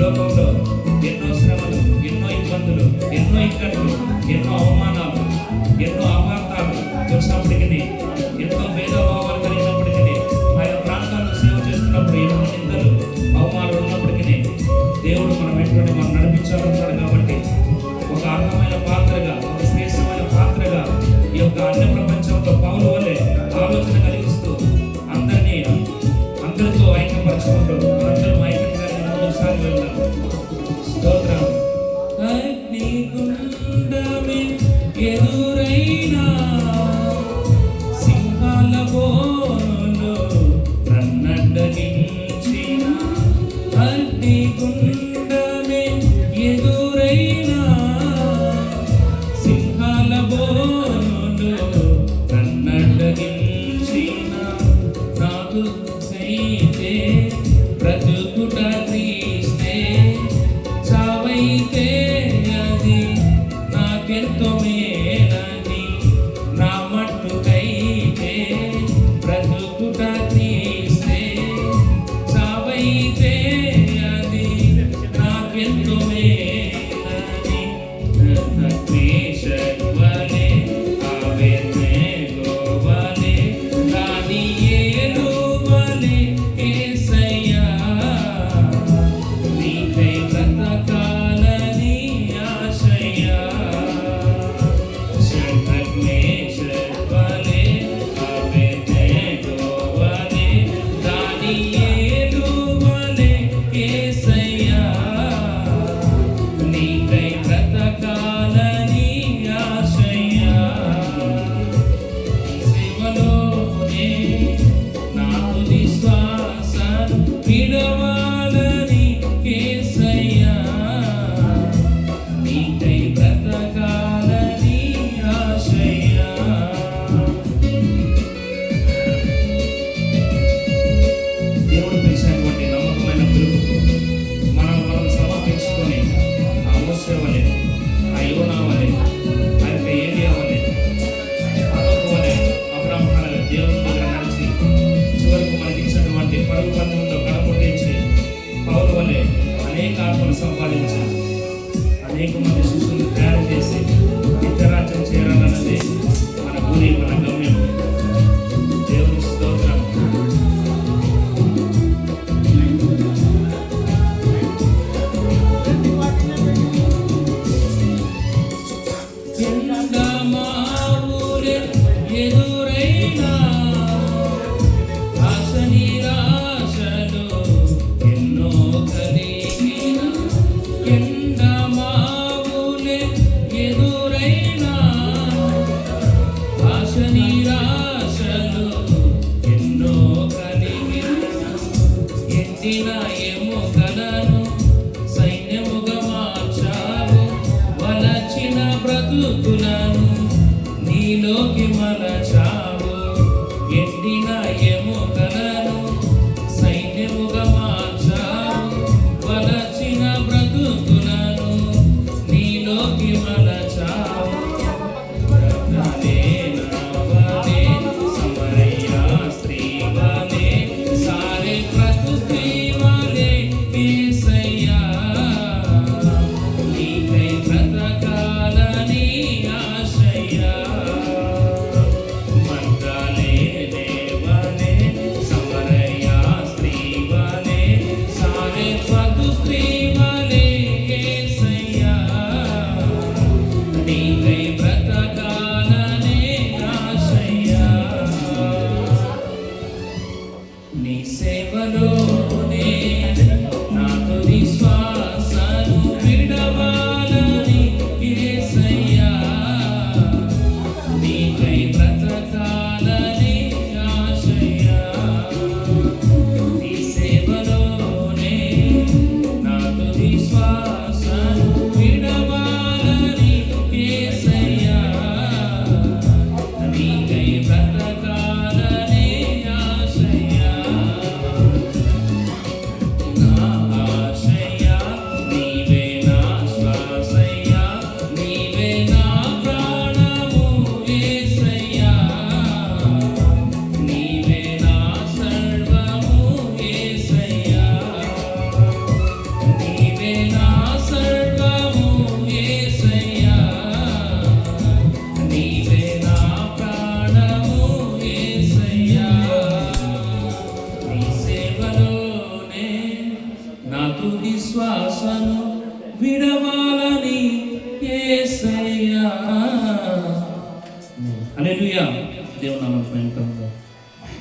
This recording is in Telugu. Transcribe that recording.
లోకంలో ఎన్నో శ్రమలు ఎన్నో ఇబ్బందులు ఎన్నో ఇక్కట్లు ఎన్నో అవమానాలు ఎన్నో అపార్థాలు వచ్చినప్పటికీ 7 7 7 నీతే బ్రతుకుట São Valentim. Amém? లోకి మన నా తుది శ్వాసను విడవాలని యేసయ్యా అలెలుయా దేవుని నామమున